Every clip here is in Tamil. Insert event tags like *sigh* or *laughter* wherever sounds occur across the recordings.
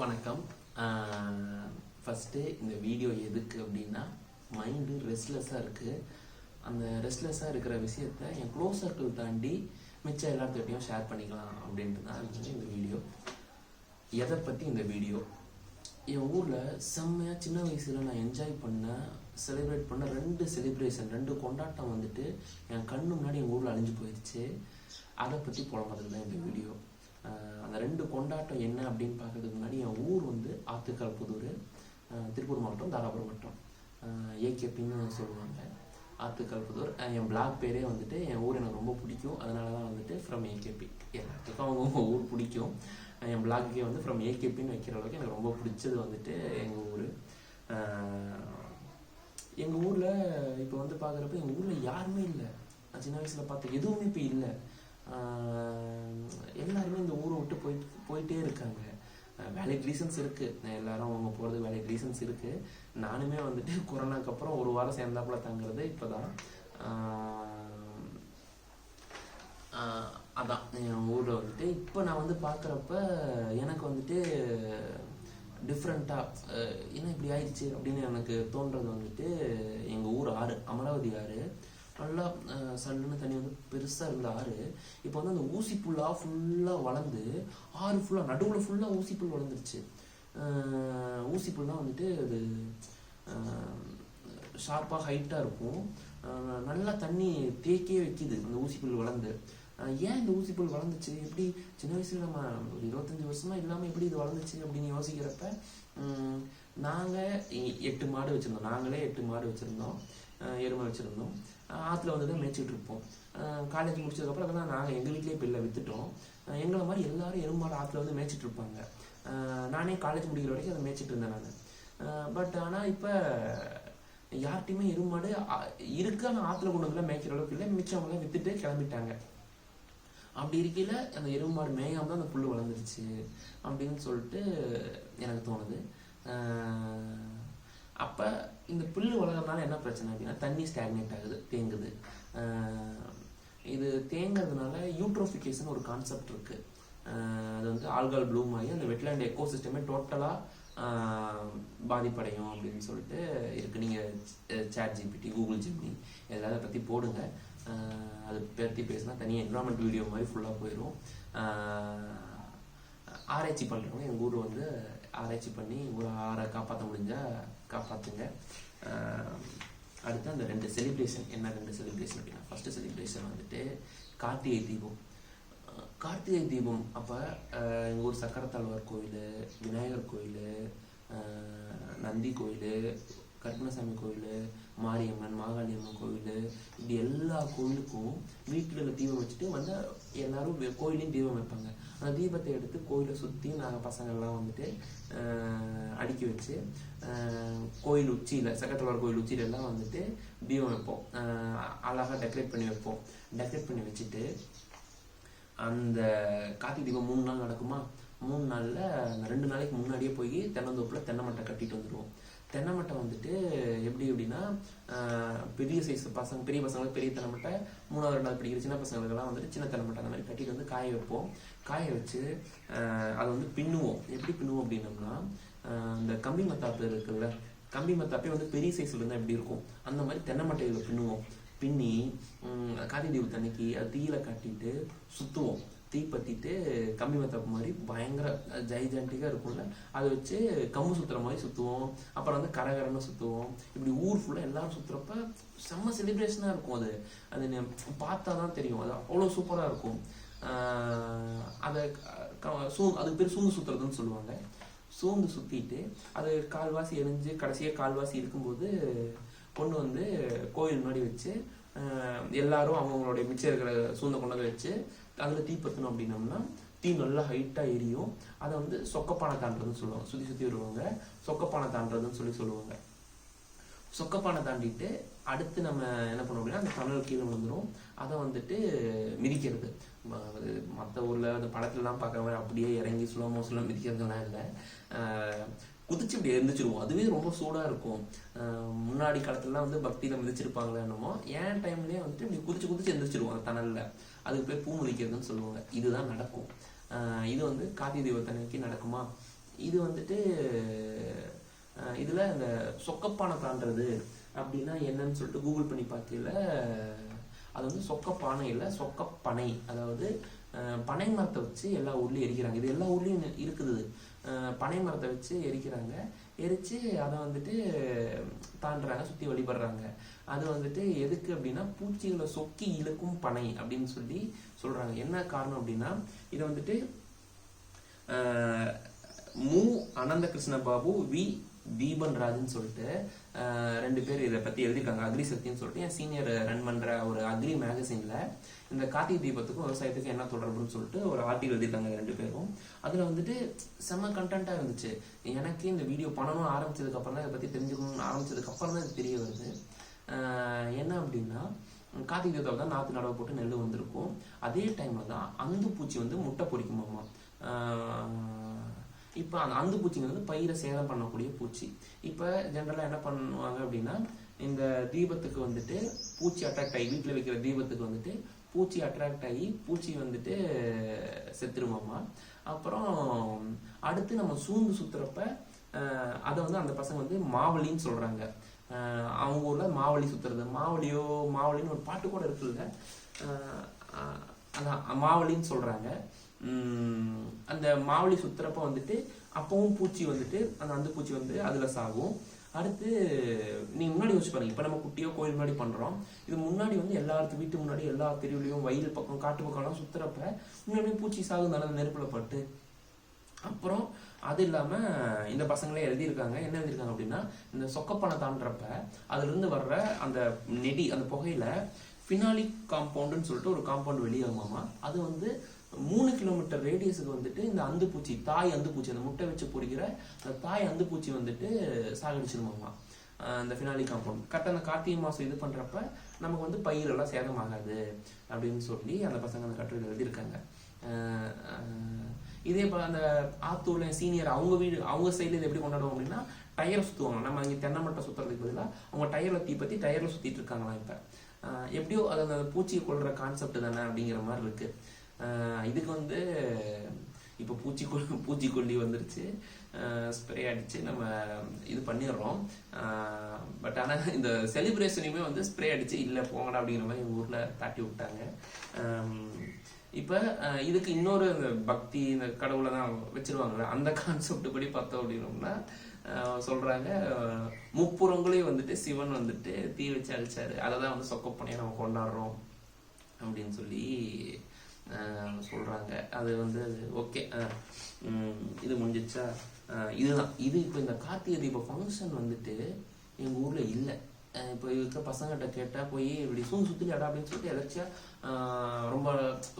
வணக்கம். ஃபஸ்ட்டு இந்த வீடியோ எதுக்கு அப்படின்னா மைண்டு ரெஸ்ட்லெஸ்ஸாக இருக்குது அந்த ரெஸ்ட்லெஸ்ஸாக இருக்கிற விஷயத்த என் க்ளோஸ் சர்க்கிள் தாண்டி மிச்சம் எல்லாத்துக்கிட்டையும் ஷேர் பண்ணிக்கலாம் அப்படின்ட்டு தான் இருந்துச்சு இந்த வீடியோ எதை பற்றி இந்த வீடியோ என் ஊரில் செம்மையாக சின்ன வயசில் நான் என்ஜாய் பண்ண செலிப்ரேட் பண்ண ரெண்டு செலிப்ரேஷன் ரெண்டு கொண்டாட்டம் வந்துட்டு என் கண்ணு முன்னாடி எங்கள் ஊரில் அழிஞ்சு போயிடுச்சு. அதை பற்றி புலம்புறதுக்கு தான் இந்த வீடியோ அந்த ரெண்டு கொண்டாட்டம் என்ன அப்படின்னு பார்க்கறதுக்கு முன்னாடி என் ஊர் வந்து ஆத்துக்கால் புதூர் திருப்பூர் மாவட்டம் தாராபுரம் மாவட்டம். ஏகேபின்னு சொல்லுவாங்க. ஆத்துக்கால் புதூர். என் பிளாக் பேரே வந்துட்டு என் ஊர் எனக்கு ரொம்ப பிடிக்கும். அதனால தான் வந்துட்டு ஃப்ரம் ஏகேபி எல்லாத்துக்கும் அவங்க ஊர் பிடிக்கும். என் பிளாக்கே வந்து ஃப்ரம் ஏகேபின்னு வைக்கிற அளவுக்கு எனக்கு ரொம்ப பிடிச்சது வந்துட்டு எங்கள் ஊர். எங்கள் ஊரில் இப்போ வந்து பார்க்குறப்ப எங்கள் ஊரில் யாருமே இல்லை. நான் சின்ன வயசில் பார்த்த எதுவுமே இப்போ இல்லை. எல்லாருமே இந்த ஊரை விட்டு போயிட்டு போயிட்டே இருக்காங்க. வேலைக்கு ரீசன்ஸ் இருக்குது எல்லாரும் அவங்க போகிறது வேலைக்கு ரீசன்ஸ் இருக்குது நானுமே வந்துட்டு கொரோனாக்கு அப்புறம் ஒரு வாரம் சேர்ந்தாப்புல தங்குறது இப்போ தான் அதான். என் ஊரில் வந்துட்டு இப்போ நான் வந்து பார்க்குறப்ப எனக்கு வந்துட்டு டிஃப்ரெண்ட்டாக என்ன இப்படி ஆயிடுச்சு அப்படின்னு எனக்கு தோன்றது வந்துட்டு எங்கள் ஊர் ஆறு அமராவதி ஆறு. நல்லா சல்லுன்னு தண்ணி வந்து பெருசாக இருந்த ஆறு. இப்போ வந்து அந்த ஊசி புல்லாக ஃபுல்லாக வளர்ந்து ஆறு ஃபுல்லாக நடுவில் ஃபுல்லாக ஊசி புல் வளர்ந்துருச்சு. ஊசி புல்லாம் வந்துட்டு அது ஷார்ப்பாக ஹைட்டாக இருக்கும். நல்லா தண்ணி தேக்கியே வைக்கிது அந்த ஊசி புல் வளர்ந்து. ஏன் இந்த ஊசி புல் வளர்ந்துச்சு? எப்படி சின்ன வயசுல நம்ம ஒரு இருபத்தஞ்சி வருஷமாக இல்லாமல் எப்படி இது வளர்ந்துச்சு அப்படின்னு யோசிக்கிறப்ப நாங்கள் எ- எட்டு மாடு வச்சுருந்தோம். நாங்களே எட்டு மாடு வச்சுருந்தோம். எருமை வச்சுருந்தோம். ஆற்றுல வந்து தான் மேய்ச்சிட்டு இருப்போம். காலேஜ் முடிச்சதுக்கப்புறம் அதெல்லாம் நாங்கள் எங்கள் வீட்லேயே பிள்ளை வித்துட்டோம். எங்களை மாதிரி எல்லாரும் எருமாடு ஆற்றுல வந்து மேய்ச்சிட்டு இருப்பாங்க. நானே காலேஜ் முடிக்கிற வரைக்கும் அதை மேய்ச்சிட்டு இருந்தேன் நான். பட் ஆனால் இப்போ யார்கிட்டையுமே எருமாடு அ- இருக்கு ஆனால் ஆற்றுல கொண்டு வந்து மேய்க்கிற அளவுக்கு இல்லை. மிச்சவங்களாம் வித்துட்டே கிளம்பிட்டாங்க. அப்படி இருக்கையில் அந்த எருமாடு மேயாமல் தான் அந்த புல் வளர்ந்துருச்சு அப்படின்னு சொல்லிட்டு எனக்கு தோணுது. அப்போ இந்த புல்லு வளர்கிறதுனால என்ன பிரச்சனை அப்படின்னா தண்ணி ஸ்டாக்னேட் ஆகுது தேங்குது. இது தேங்கிறதுனால யூட்ரோஃபிகேஷன் ஒரு கான்செப்ட் இருக்கு. அது வந்து ஆல்கால் ப்ளூம் ஆகி அந்த வெட்லேண்ட் எக்கோ சிஸ்டமே டோட்டலாக பாதிப்படையும் அப்படின்னு சொல்லிட்டு இருக்கு. நீங்கள் சேட் ஜிபிடி கூகுள் ஜிபிடி எல்லாரும் அதை பற்றி போடுங்க. அது பற்றி பேசினா தனியாக என்வரான்மெண்ட் வீடியோ மாதிரி ஃபுல்லாக போயிடும் ஆராய்ச்சி பண்ணுறவங்க எங்கள் ஊர் வந்து ஆராய்ச்சி பண்ணி ஒரு ஆறை காப்பாற்ற முடிஞ்சா காப்பாற்றுங்க அடுத்து அந்த ரெண்டு செலிப்ரேஷன் என்ன ரெண்டு செலிப்ரேஷன் அப்படின்னா ஃபஸ்ட்டு செலிப்ரேஷன் வந்துட்டு கார்த்திகை தீபம். கார்த்திகை தீபம் அப்போ எங்கள் ஊர் சக்கரத்தாழ்வார் கோயில் விநாயகர் கோயில் நந்தி கோயில் கருப்பணசாமி கோயில் மாரியம்மன் மாகாளியம்மன் கோயில் இப்படி எல்லா கோயிலுக்கும் வீட்டில் இருக்க தீபம் வச்சுட்டு வந்து எல்லாரும் கோயிலையும் தீபம் வைப்பாங்க. அந்த தீபத்தை எடுத்து கோயிலை சுற்றி நாங்கள் பசங்கள்லாம் வந்துட்டு அடுக்கி வச்சு கோயில் உச்சியில் சக்கரத்தாழ்வார் கோயில் உச்சியில எல்லாம் வந்துட்டு தீபம் வைப்போம். அழகாக அழகா டெக்கரேட் பண்ணி வைப்போம். டெக்கரேட் பண்ணி வச்சுட்டு அந்த கார்த்திகை தீபம் மூணு நாள் நடக்குமா? மூணு நாளில் அந்த ரெண்டு நாளைக்கு முன்னாடியே போய் தென்னந்தோப்பில் தென்னை மட்டை கட்டிட்டு வந்துடுவோம் தென்னைமட்டை வந்துட்டு எப்படி எப்படின்னா பெரிய சைஸ் பசங்க பெரிய பசங்களுக்கு பெரிய தென்னை மட்டை மூணாவது ரெண்டாவது படிக்கிற சின்ன பசங்களுக்கெல்லாம் வந்துட்டு சின்ன தென்னைமட்டை அந்த மாதிரி கட்டிட்டு வந்து காய வைப்போம். காய வச்சு அதை வந்து பின்னுவோம். எப்படி பின்னுவோம் அப்படின்னோம்னா இந்த கம்பி மத்தாப்பு இருக்குல்ல கம்பி மத்தாப்பே வந்து பெரிய சைஸ்ல இருந்தால் எப்படி இருக்கும்? அந்த மாதிரி தென்னை மட்டைகளை பின்னுவோம். பின்னி காதி தீபத்து அன்னைக்கு அது தீயில கட்டிட்டு சுத்துவோம். தீ கம்மி கம்பி மாதிரி பயங்கர ஜைஜாண்டிக்கா இருக்கும்ல. அதை வச்சு கம்பு சுற்றுற மாதிரி சுற்றுவோம் அப்புறம் வந்து கரகரன்னு சுற்றுவோம் இப்படி ஊர் ஃபுல்லாக எல்லாரும் சுற்றுறப்ப செம்ம செலிப்ரேஷனாக இருக்கும் அது. அது பார்த்தா தான் தெரியும். அது அவ்வளோ சூப்பராக இருக்கும். அதை சூ அதுக்கு பேர் சூந்து சுத்துறதுன்னு சொல்லுவாங்க. சூழ்ந்து சுற்றிட்டு அது கால்வாசி எரிஞ்சு கடைசியாக கால்வாசி இருக்கும்போது கொண்டு வந்து கோயில் முன்னாடி வச்சு எல்லாரும் அவங்களுடைய மிச்சம் இருக்கிற சூழ்ந்த கொண்டு வந்து வச்சு அதில் தீ பற்றணும் அப்படின்னம்னா தீ நல்லா ஹைட்டாக எரியும். அதை வந்து சொக்கப்பானை தாண்டுறதுன்னு சொல்லுவாங்க. சுற்றி சுற்றி வருவாங்க. சொக்கப்பானை தாண்டுறதுன்னு சொல்லி சொல்லுவாங்க. சொக்கப்பானை தாண்டிட்டு அடுத்து நம்ம என்ன பண்ணோம் அப்படின்னா அந்த தணல் கீழே விழுந்துரும். அதை வந்துட்டு மிதிக்கிறது. மற்ற ஊர்ல அந்த படத்துலலாம் பார்க்குற மாதிரி அப்படியே இறங்கி ஸ்லோ மோஷன்லாம் மிதிக்கிறதுலாம் இல்லை. குதிச்சு இப்படி எந்திரிச்சிருவோம். அதுவே ரொம்ப சூடா இருக்கும். முன்னாடி காலத்துலலாம் வந்து பக்தியில மிதிச்சிருப்பாங்களே என்னமோ ஏன் டைம்லயே வந்துட்டு இப்படி குதிச்சு குதிச்சு எழுந்திரிச்சிருவோம் அந்த தணலில் அதுக்கு பேர் பூ மிதிக்கிறதுன்னு சொல்லுவாங்க. இதுதான் நடக்கும். இது வந்து கார்த்திகை தீபத்தன்னைக்கு நடக்குமா? இது வந்துட்டு இதில் இந்த சொக்கப்பானை தாண்டறது அப்படின்னா என்னன்னு சொல்லிட்டு கூகுள் பண்ணி பார்க்கல அது வந்து சொக்கப்பானை இல்லை சொக்கப்பனை. அதாவது பனை மரத்தை வச்சு எல்லா ஊர்லேயும் எரிக்கிறாங்க. இது எல்லா ஊர்லேயும் இருக்குது. பனை மரத்தை வச்சு எரிக்கிறாங்க. எரிச்சு அதை வந்துட்டு தாண்டுறாங்க சுத்தி வழிபடுறாங்க. அது வந்துட்டு எதுக்கு அப்படின்னா பூச்சிகளை சொக்கி இழுக்கும் பனை அப்படின்னு சொல்லி சொல்றாங்க. என்ன காரணம் அப்படின்னா இது வந்துட்டு மு. அனந்த கிருஷ்ண பாபு வி. தீபன் ராஜ்னு சொல்லிட்டு ரெண்டு பேர் இதை பத்தி எழுதியிருக்காங்க. அக்ரி சக்தின்னு சொல்லிட்டு என் சீனியர் ரன் பண்ற ஒரு அக்ரி மேகசின்ல இந்த கார்த்திகை தீபத்துக்கும் விவசாயத்துக்கும் என்ன தொடர்புன்னு சொல்லிட்டு ஒரு ஆர்டிகல் எழுதியிருக்காங்க ரெண்டு பேரும். அதுல வந்துட்டு செம்ம கண்டென்ட்டா இருந்துச்சு. எனக்கு இந்த வீடியோ பண்ணணும் ஆரம்பிச்சதுக்கு அப்புறம் தான் இதை பத்தி தெரிஞ்சுக்கணும்னு ஆரம்பிச்சதுக்கு அப்புறம் தான் இது தெரிய வருது. என்ன அப்படின்னா கார்த்திகை தீபத்தை தான் நாற்று நடவு போட்டு நெல் வந்திருக்கும். அதே டைம்ல தான் அந்து பூச்சி வந்து முட்டை பொரிக்குமாமா ஆஹ் இப்போ அந்த அந்து பூச்சிங்க வந்து பயிரை சேதம் பண்ணக்கூடிய பூச்சி. இப்போ ஜென்ரலாக என்ன பண்ணுவாங்க அப்படின்னா இந்த தீபத்துக்கு வந்துட்டு பூச்சி அட்ராக்ட் ஆகி வீட்டில் வைக்கிற தீபத்துக்கு வந்துட்டு பூச்சி அட்ராக்ட் ஆகி பூச்சி வந்துட்டு செத்துருமாமா. அப்புறம் அடுத்து நம்ம சூண்டு சுத்துறப்ப அதை வந்து அந்த பசங்க வந்து மாவலின்னு சொல்கிறாங்க அவங்க ஊரில் மாவலி சுத்துறது. மாவழியோ மாவழின்னு ஒரு பாட்டு கூட இருக்குல்ல. அதான் மாவழின்னு சொல்கிறாங்க அந்த மாவுளி சுத்துறப்ப வந்துட்டு அப்பவும் பூச்சி வந்துட்டு அந்த அந்த பூச்சி வந்து அதுல சாகும். அடுத்து நீங்க முன்னாடி யோசிச்சு பாருங்க. இப்ப நம்ம குட்டியோ கோயில் முன்னாடி பண்றோம். இது முன்னாடி வந்து எல்லாத்து வீட்டு முன்னாடி எல்லா தெருவிலையும் வயல் பக்கம் காட்டு பக்கம் எல்லாம் சுத்துறப்ப முன்னாடி பூச்சி சாகும் தானே நெருப்புல பட்டு. அப்புறம் அது இல்லாம இந்த பசங்களே எழுதியிருக்காங்க. என்ன எழுதியிருக்காங்க அப்படின்னா இந்த சொக்கப்பனை தாண்டுறப்ப அதுல இருந்து வர்ற அந்த நெடி அந்த புகையில ஃபினாலிக் காம்பவுண்டுன்னு சொல்லிட்டு ஒரு காம்பவுண்ட் வெளியாகுமாமா? அது வந்து மூ கிலோமீட்டர் ரேடியஸுக்கு வந்துட்டு இந்த அந்துப்பூச்சி தாய் அந்துப்பூச்சி அந்த முட்டை வச்சு பொறிக்கிற அந்த தாய் அந்துப்பூச்சி வந்துட்டு சாகடிச்சிருமாமா. அந்த இந்த ஃபினாலி காம்பவுண்ட் கரெக்டாக அந்த கார்த்திகை மாதம் இது பண்ணுறப்ப நமக்கு வந்து பயிரெல்லாம் சேதமாகாது அப்படின்னு சொல்லி அந்த பசங்க அந்த கட்டுரை எழுதியிருக்காங்க. ஆஹ் இதே இப்போ அந்த ஆத்தூர்ல சீனியர் அவங்க வீடு அவங்க சைடில் இது எப்படி கொண்டாடுவோம் அப்படின்னா டயர் சுற்றுவாங்க நம்ம இங்கே தென்னை மட்டை சுற்றுறதுக்கு பதிலாக அவங்க டயரில் தீ பற்றி டயரில் சுற்றிட்டு இருக்காங்களாம் இப்போ. எப்படியோ அது அந்த பூச்சியை கொள்கிற கான்செப்ட் தானே அப்படிங்கிற மாதிரி இருக்கு. இதுக்கு வந்து இப்போ பூச்சிக்கொல்லி பூச்சிக்கொல்லி வந்துருச்சு. ஸ்ப்ரே அடித்து நம்ம இது பண்ணிடுறோம். பட் ஆனால் இந்த செலிப்ரேஷனையுமே வந்து ஸ்ப்ரே அடித்து இல்லை போங்கடா அப்படிங்கிற மாதிரி எங்கள் ஊரில் தாட்டி விட்டாங்க. இப்போ இதுக்கு இன்னொரு பக்தி இந்த கடவுளை தான் வச்சிருவாங்கல்ல அந்த கான்செப்ட் படி பார்த்தோம் அப்படின்னோம்னா சொல்கிறாங்க சொல்றாங்க முப்புறங்களையும் வந்துட்டு சிவன் வந்துட்டு தீ வச்சு அழிச்சாரு. அதை தான் வந்து சொக்கப்பனையை நம்ம கொண்டாடுறோம் அப்படின்னு சொல்லி சொல்கிறாங்க அது வந்து ஓகே இது முடிஞ்சிச்சா இதுதான். இது இப்போ இந்த கார்த்திகை தீப ஃபங்க்ஷன் வந்துட்டு எங்கள் ஊரில் இல்லை. இப்போ இருக்கிற பசங்கள்கிட்ட கேட்டால் போய் இப்படி சுந்து சுற்றி அடா அப்படின்னு சொல்லிட்டு எதாச்சியாக ரொம்ப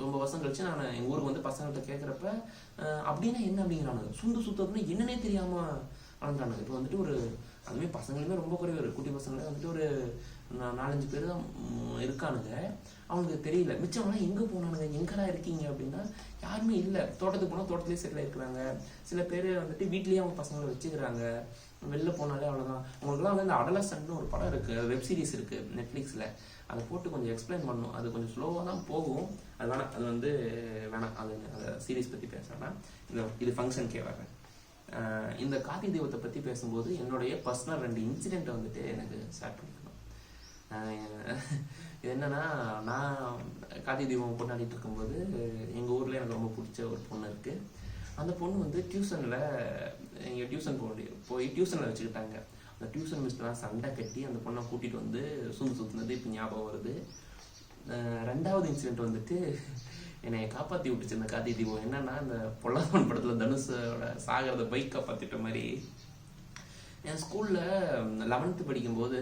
ரொம்ப வருஷம் கழிச்சு நான் எங்கள் ஊருக்கு வந்து பசங்கள்கிட்ட கேட்குறப்ப அப்படின்னா என்ன அப்படிங்கிறானுங்க. சுண்டு சுத்துறதுன்னா என்னன்னே தெரியாமல் வளர்ந்தானுங்க இப்போ வந்துட்டு ஒரு அதுமாதிரி பசங்களுமே ரொம்ப குறைவு. ஒரு குட்டி பசங்களே வந்துட்டு ஒரு நாலஞ்சு பேர் தான் இருக்கானுங்க. அவனுக்கு தெரியல. மிச்சம்லாம் எங்கே போனானுங்க? எங்கடா இருக்கீங்க அப்படின்னா யாருமே இல்லை. தோட்டத்துக்கு போனால் தோட்டத்திலே செட்டில் இருக்கிறாங்க சில பேர் வந்துட்டு வீட்லேயே அவங்க பசங்களை வச்சுக்கிறாங்க. வெளில போனாலே அவ்வளோதான் உங்களுக்குலாம் வந்து இந்த அடலசன்ட்னு ஒரு படம் இருக்குது வெப் சீரிஸ் இருக்குது நெட்ஃப்ளிக்ஸில் அதை போட்டு கொஞ்சம் எக்ஸ்பிளைன் பண்ணும் அது கொஞ்சம் ஸ்லோவாக தான் போகும். அது வேணாம். அது வந்து வேணாம். அது அந்த சீரிஸ் பற்றி பேசுகிறேன்னா இந்த இது ஃபங்க்ஷனுக்கே வரேன் இந்த கார்த்தி தெய்வத்தை பற்றி பேசும்போது என்னுடைய பர்சனல் ரெண்டு இன்சிடெண்ட்டை வந்துட்டு எனக்கு ஷேர் பண்ணிக்கணும் இது என்னன்னா நான் கார்த்திகை தீபம் கொண்டாடிட்டு இருக்கும்போது எங்கள் ஊரில் எனக்கு ரொம்ப பிடிச்ச ஒரு பொண்ணு இருக்கு. அந்த பொண்ணு வந்து டியூஷனில் இங்கே டியூஷன் போக போய் டியூஷனில் வச்சுக்கிட்டாங்க. அந்த டியூஷன் மிஸ்லாம் சண்டை கட்டி அந்த பொண்ணை கூட்டிகிட்டு வந்து சுந்து சுற்றுனது இப்போ ஞாபகம் வருது. ரெண்டாவது இன்சிடென்ட் வந்துட்டு என்னை காப்பாற்றி விட்டுச்சு இந்த கார்த்திகை தீபம். என்னன்னா இந்த பொல்லாதவன் படத்தில் தனுஷோட சாகிறத பைக் காப்பாற்றிட்ட மாதிரி என் ஸ்கூலில் லெவன்த்து படிக்கும்போது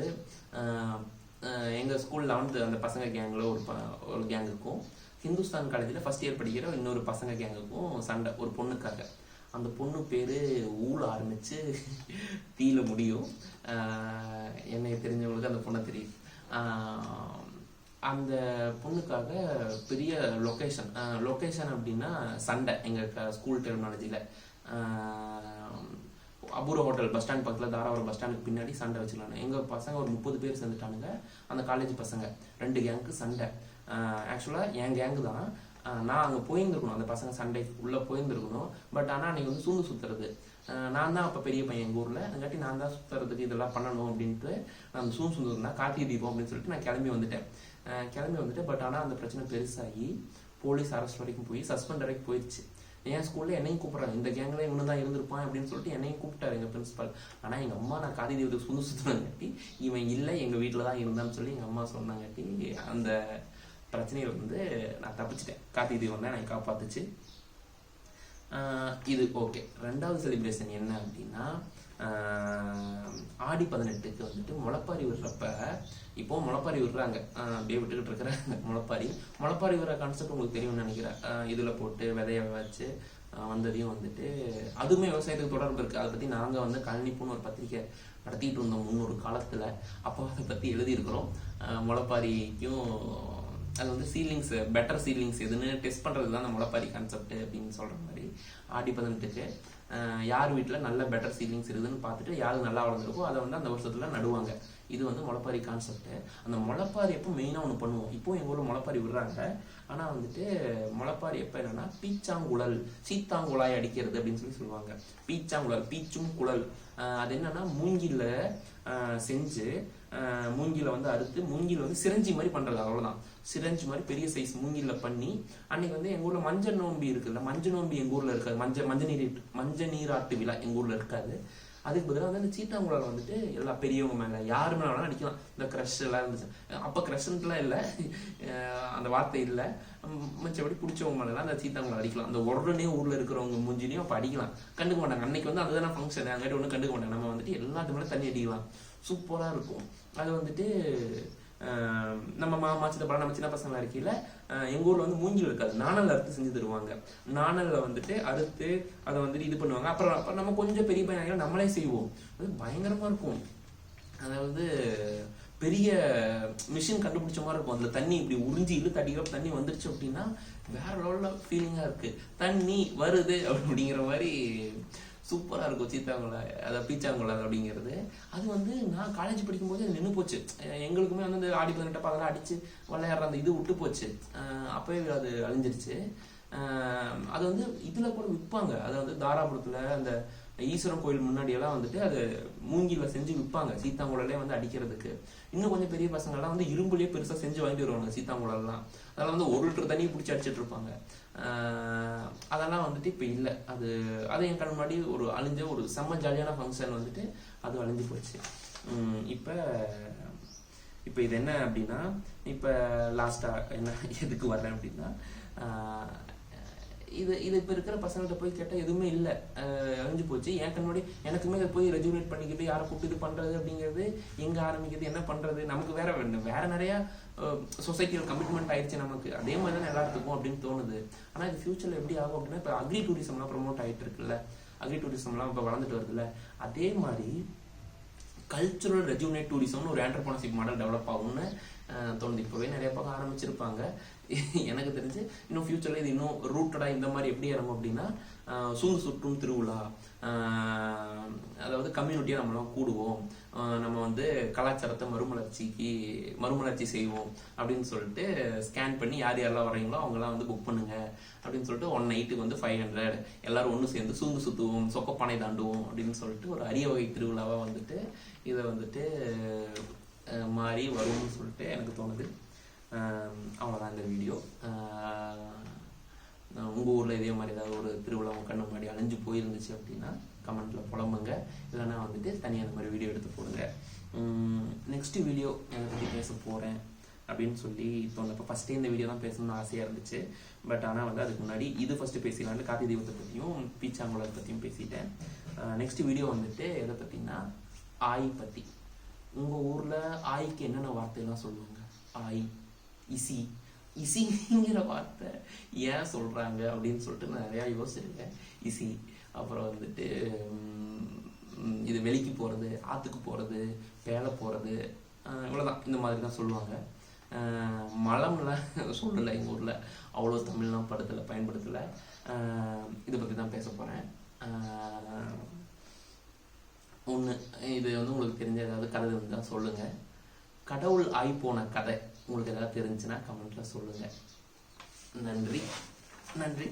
எங்கள் ஸ்கூல் லெவன்த்து அந்த பசங்க கேங்கில் ஒரு ப- ஒரு கேங் இருக்கும். ஹிந்துஸ்தான் காலேஜில் ஃபர்ஸ்ட் இயர் படிக்கிற இன்னொரு பசங்க கேங்குக்கும் சண்டை ஒரு பொண்ணுக்காக. அந்த பொண்ணு பேர் ஊழ ஆரம்பித்து *laughs* தீல முடியும். என்னை தெரிஞ்சவங்களுக்கு அந்த பொண்ணை தெரியும். அந்த பொண்ணுக்காக பெரிய லொக்கேஷன் லொக்கேஷன் அப்படின்னா சண்டை எங்கள் ஸ்கூல் டெர்மினாலஜியில் அபூர்வ ஹோட்டல் பஸ் ஸ்டாண்ட் பக்கத்தில் தாராவரம் பஸ் ஸ்டாண்டுக்கு பின்னாடி சண்டை வச்சுக்கலாம் எங்கள் பசங்க ஒரு முப்பது பேர் சேர்ந்துட்டானுங்க. அந்த காலேஜ் பசங்க. ரெண்டு கேங்க்கு சண்டை. ஆக்சுவலாக என் கேங்கு தான். நான் அங்கே போயிருந்துருக்கணும். அந்த பசங்க சண்டை உள்ளே போயிருந்துருக்கணும். பட் ஆனால் அன்றைக்கி வந்து சூழ்ந்து சுற்றுறது நான் தான் அப்போ பெரிய பையன் எங்கள் ஊரில். அங்காட்டி நான் தான் சுற்றுறதுக்கு இதெல்லாம் பண்ணணும் அப்படின்ட்டு நான் சூம் சுந்தரம் தான் கார்த்திகை தீபம் அப்படின்னு சொல்லிட்டு நான் கிளம்பி வந்துட்டேன். கிளம்பி வந்துட்டேன். பட் ஆனால் அந்த பிரச்சனை பெருசாகி போலீஸ் அரெஸ்ட் வரைக்கும் போய் சஸ்பெண்ட் வரைக்கும் போயிடுச்சு என் ஸ்கூல்ல என்னையும் கூப்பிட்றாங்க. இந்த கேங்ல இவனு தான் இருந்திருப்பான் அப்படின்னு சொல்லிட்டு என்னையும் கூப்பிட்டாரு எங்க பிரின்சிபால் ஆனா எங்க அம்மா நான் காதி தெய்வத்துக்கு சுந்து சுத்தினாங்காட்டி இவன் இல்லை எங்க வீட்டில் தான் இருந்தான்னு சொல்லி எங்க அம்மா சொன்னாங்காட்டி அந்த பிரச்சனையில வந்து நான் தப்பிச்சிட்டேன். கார்த்திகை தீபம் தான் எனக்கு காப்பாத்துச்சு. இது ஓகே ரெண்டாவது செலிப்ரேஷன் என்ன அப்படின்னா ஆடி பதினெட்டுக்கு வந்துட்டு முளப்பாரி விடுறப்ப இப்போ முளப்பாரி விடுறாங்க. அப்படியே விட்டுக்கிட்டு இருக்கிற முளைப்பாரி. முளப்பாரி விடுற கான்செப்ட் உங்களுக்கு தெரியும்னு நினைக்கிறேன். இதில் போட்டு விதைய வச்சு வந்ததையும் வந்துட்டு அதுவுமே விவசாயத்துக்கு தொடர்பு இருக்குது அதை பற்றி நாங்கள் வந்து கழனிப்புன்னு ஒரு பத்திரிக்கை நடத்திட்டு இருந்தோம் முன்னொரு காலத்தில். அப்போ அதை பற்றி எழுதியிருக்கிறோம். முளப்பாரிக்கும் அது வந்து சீலிங்ஸ் பெட்டர் சீலிங்ஸ் எதுன்னு டெஸ்ட் பண்ணுறது தான் அந்த முளைப்பாரி கான்செப்ட் அப்படின்னு சொல்கிற மாதிரி ஆடி பதினெட்டுக்கு. யார் வீட்டில் நல்ல பெட்டர் சீலிங்ஸ் இருக்குதுன்னு பார்த்துட்டு யார் நல்லா வளர்ந்துருக்கோ அதை வந்து அந்த வருஷத்துல நடுவாங்க. இது வந்து முளைப்பாரி கான்செப்ட் அந்த முளைப்பாரி எப்போ மெயினாக ஒன்று பண்ணுவோம். இப்போ எங்கள் ஊரில் முளைப்பாரி விடுறாங்க. ஆனால் வந்துட்டு முளைப்பாரி எப்போ என்னன்னா பீச்சாங்குழல் சீத்தாங்குழாய் அடிக்கிறது அப்படின்னு சொல்லி சொல்லுவாங்க. பீச்சாங்குழல் பீச்சும் குழல். அது என்னன்னா மூங்கில செஞ்சு மூங்கில வந்து அறுத்து மூங்கில வந்து சிரஞ்சி மாதிரி பண்றது அவ்வளவுதான். சிரஞ்சி மாதிரி பெரிய சைஸ் மூங்கில பண்ணி அன்னைக்கு வந்து எங்க ஊர்ல மஞ்சள் நோம்பி இருக்குல்ல மஞ்சள் நோம்பி எங்க ஊர்ல இருக்காது. மஞ்சள் மஞ்சள் நீர் மஞ்சள் நீராட்டு விழா எங்க ஊர்ல இருக்காது. அதுக்கு பதிலாக வந்து அந்த சீட்டாங்குழல் வந்துட்டு எல்லா பெரியவங்க மேல யாரு மேலே வேணாலும் அடிக்கலாம் இந்த க்ரஷ் எல்லாம் இருந்துச்சு. அப்ப க்ரஷ்ன்ட்டுலாம் இல்லை. அந்த வார்த்தை இல்லை. மிச்சபடி பிடிச்சவங்க மேலாம் அந்த சீத்தாங்குழல் அடிக்கலாம். அந்த உடனே ஊர்ல இருக்கிறவங்க மூஞ்சிலையும் அப்ப அடிக்கலாம். கண்டுக்க மாட்டாங்க. அன்னைக்கு வந்து அதுதானே ஃபங்க்ஷன் அங்கிட்ட ஒன்றும் கண்டுக்க மாட்டாங்க. நம்ம வந்துட்டு எல்லாத்து மேலே தண்ணி அடிக்கலாம். சூப்பராக இருக்கும். அது வந்துட்டு நம்ம மாமா சித்தப்பா நம்ம சின்ன பசங்களா இருக்கையில் எங்கள் ஊரில் வந்து மூஞ்சி இருக்காது. நாணல் அறுத்து செஞ்சு தருவாங்க. நாணல்ல வந்துட்டு அறுத்து அதை வந்துட்டு இது பண்ணுவாங்க. அப்புறம் அப்புறம் நம்ம கொஞ்சம் பெரிய பையன் நம்மளே செய்வோம். அது பயங்கரமா இருக்கும். அதாவது பெரிய மிஷின் கண்டுபிடிச்ச மாதிரி இருக்கும். அதில் தண்ணி இப்படி உறிஞ்சி இழுத்து அடிக்கிறப்ப தண்ணி வந்துருச்சு அப்படின்னா வேற லெவலில் ஃபீலிங்காக இருக்குது தண்ணி வருது அப்படிங்கிற மாதிரி சூப்பராக இருக்கும் சீத்தாங்குழாய் அதை பீச்சாங்குழாய் அப்படிங்கிறது. அது வந்து நான் காலேஜ் படிக்கும்போது அது நின்று போச்சு. எங்களுக்குமே வந்து அந்த ஆடி பதினெட்டப்ப அதெல்லாம் அடிச்சு விளையாடுற அந்த இது விட்டு போச்சு. அப்போயே அப்பவே அது அழிஞ்சிருச்சு. அது வந்து இதில் கூட விற்பாங்க அது வந்து தாராபுரத்தில் அந்த ஈஸ்வரன் கோயில் முன்னாடியெல்லாம் வந்துட்டு அது மூங்கில செஞ்சு விற்பாங்க சீத்தாங்குழலே வந்து அடிக்கிறதுக்கு. இன்னும் கொஞ்சம் பெரிய பசங்கள்லாம் வந்து இரும்புலேயே பெருசாக செஞ்சு வாங்கிட்டு வருவாங்க சீத்தாங்குழல்லாம் அதெல்லாம் வந்து ஒரு லிட்டர் தண்ணி பிடிச்சி அடிச்சிட்டு இருப்பாங்க. அதெல்லாம் வந்துட்டு இப்போ இல்லை. அது அது என் கண் முன்னாடி ஒரு அழிஞ்ச ஒரு செம்ம ஜாலியான ஃபங்க்ஷன் வந்துட்டு அது அழிஞ்சு போச்சு. இப்போ இப்போ இது என்ன அப்படின்னா இப்போ லாஸ்ட்டாக என்ன எதுக்கு வரேன் அப்படின்னா இது இது இப்போ இருக்கிற பசங்கள்கிட்ட போய் கேட்டால் எதுவுமே இல்லை. அழிஞ்சு போச்சு. என் கண்ணோடி எனக்குமே அதை போய் ரெஜுனேட் பண்ணிக்கிட்டு யாரை கூப்பிட்டு இது பண்ணுறது அப்படிங்கிறது எங்கே ஆரம்பிக்கிறது என்ன பண்ணுறது நமக்கு வேற வேற நிறையா சொசைட்டியில் கமிட்மெண்ட் ஆயிடுச்சு நமக்கு. அதே மாதிரி தான் எல்லாத்துக்கும் அப்படின்னு தோணுது. ஆனால் இது ஃபியூச்சரில் எப்படி ஆகும் அப்படின்னா இப்போ அக்ரி டூரிசம்லாம் ப்ரொமோட் ஆகிட்டு இருக்குல்ல? அக்ரி டூரிசம்லாம் இப்போ வளர்ந்துட்டு வருதுல்ல? அதே மாதிரி கல்ச்சுரல் ரெஜுனேட் டூரிசம்னு ஒரு ஆண்டர்பிரினர்ஷிப் மாடல் டெவலப் ஆகும்னு தோணுது. இப்போவே நிறைய பக்கம் ஆரம்பிச்சிருப்பாங்க. எனக்கு தெரிஞ்சு இன்னும் ஃபியூச்சர்ல இது இன்னும் ரூட்டடா இந்த மாதிரி எப்படி இறங்கும் அப்படின்னா சூது சுற்றும் திருவிழா அதாவது கம்யூனிட்டியாக நம்மளாம் கூடுவோம். நம்ம வந்து கலாச்சாரத்தை மறுமலர்ச்சிக்கு மறுமலர்ச்சி செய்வோம் அப்படின்னு சொல்லிட்டு ஸ்கேன் பண்ணி யார் யாரெல்லாம் வர்றீங்களோ அவங்கெல்லாம் வந்து புக் பண்ணுங்க அப்படின்னு சொல்லிட்டு ஒன் நைட்டுக்கு வந்து ஃபைவ் ஹண்ட்ரட் எல்லாரும் ஒன்று சேர்ந்து சூங்கு சுற்றுவோம் சொக்கப்பானை தாண்டுவோம் அப்படின்னு சொல்லிட்டு ஒரு அரிய வகை திருவிழாவாக வந்துட்டு இதை வந்துட்டு மாறி வரும்னு சொல்லிட்டு எனக்கு தோணுது. அவ்வளோதான் இந்த வீடியோ உங்கள் ஊரில் இதே மாதிரி ஏதாவது ஒரு திருவிழா கண்ணு முன்னாடி அழிஞ்சு போயிருந்துச்சு அப்படின்னா கமெண்ட்டில் புலம்புங்க. இல்லைன்னா வந்துட்டு தனியாக அந்த மாதிரி வீடியோ எடுத்து போடுங்க. நெக்ஸ்ட் வீடியோ எதை பற்றி பேச போகிறேன் அப்படின்னு சொல்லி தோணுது. ஃபஸ்ட்டே இந்த வீடியோ தான் பேசணும்னு ஆசையாக இருந்துச்சு. பட் ஆனால் வந்து அதுக்கு முன்னாடி இது ஃபஸ்ட்டு பேசிடலான்னு கார்த்தி தெய்வத்தை பற்றியும் பீச்சாங்குளத்தை பற்றியும் பேசிட்டேன். நெக்ஸ்ட் வீடியோ வந்துட்டு எதை பற்றினா ஆய் பத்தி. உங்கள் ஊரில் ஆய்க்கு என்னென்ன வார்த்தையெல்லாம் சொல்லுவாங்க? ஆய். இசி இசிங்கிற வார்த்தை ஏன் சொல்றாங்க அப்படின்னு சொல்லிட்டு நான் நிறைய யோசிச்சிருக்கேன். இசி அப்புறம் வந்துட்டு இது வெளிக்கு போறது ஆத்துக்கு போறது வேலை போறது இவ்வளோதான் இந்த மாதிரி தான் சொல்லுவாங்க. மலம்லாம் சொல்லலை எங்கள் ஊரில். அவ்வளோ தமிழ்லாம் படத்தில் பயன்படுத்தலை. இதை பற்றி தான் பேச போகிறேன் ஒன்று இது வந்து உங்களுக்கு தெரிஞ்ச ஏதாவது கதை இருந்தால் சொல்லுங்கள் கடவுள் ஆய் போன கதை. உங்களுக்கு ஏதாவது தெரிஞ்சுன்னா கமெண்ட்ல சொல்லுங்கள் நன்றி. நன்றி.